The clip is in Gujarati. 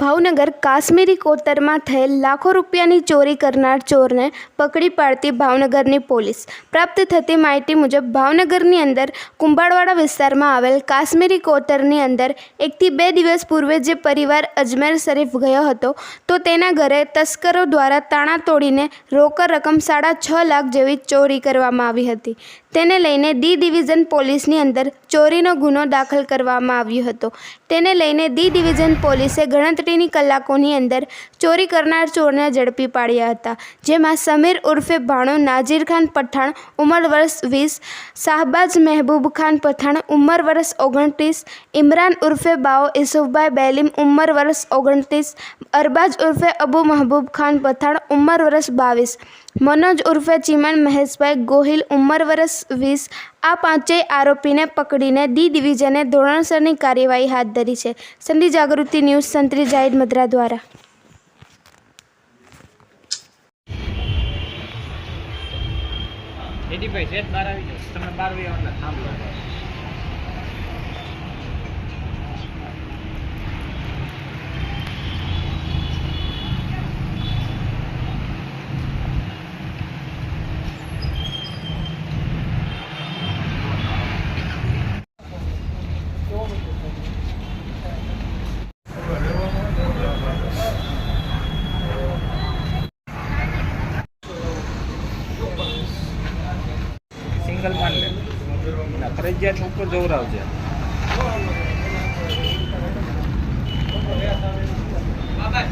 ભાવનગર કાશ્મીરી કોતરમાં થયેલ લાખો રૂપિયાની ચોરી કરનાર ચોરને પકડી પાડતી ભાવનગરની પોલીસ. પ્રાપ્ત થતી માહિતી મુજબ, ભાવનગરની અંદર કુંભારવાડા વિસ્તારમાં આવેલ કાશ્મીરી કોતરની અંદર એકથી બે દિવસ પૂર્વે જે પરિવાર અજમેર શરીફ ગયો હતો, તો તેના ઘરે તસ્કરો દ્વારા તાણા તોડીને રોકડ રકમ સાડા છ લાખ જેવી ચોરી કરવામાં આવી હતી. તેને લઈને ડી ડિવિઝન પોલીસની અંદર ચોરીનો ગુનો દાખલ કરવામાં આવ્યો હતો. તેને લઈને ડી ડિવિઝન પોલીસે ગણતરીની કલાકોની અંદર ચોરી કરનાર ચોરને ઝડપી પાડ્યા હતા, જેમાં સમીર ઉર્ફે ભાણો, નાજીર ખાન પઠાણ, ઉંમર વર્ષ વીસ, શાહબાજ મહેબૂબ ખાન પઠાણ, ઉંમર વર્ષ ઓગણત્રીસ, ઇમરાન ઉર્ફે બાઓ ઇસુફભાઈ બેલીમ, ઉંમર વર્ષ ઓગણત્રીસ, અરબાજ ઉર્ફે અબુ મહબૂબ ખાન પઠાણ, ઉંમર વર્ષ બાવીસ. મનોજ ઉર્ફે ચીમન મહેશભાઈ ગોહિલ ઉંમર વર્ષ વીસ. આ પાંચેય આરોપીને પકડીને ડી ડિવિઝને ધોરણસરની કાર્યવાહી હાથ ધરી છે. સંધિ જાગૃતિ ન્યૂઝ સંત્રી જાહિદ મદ્રા દ્વારા. જેડીભાઈ સેજ બહાર આવી જાઓ. તમે બહાર આવી આવો એટલે સિંગલ માન લે ફરજિયાત ઉપર જોવરાવજે બાબા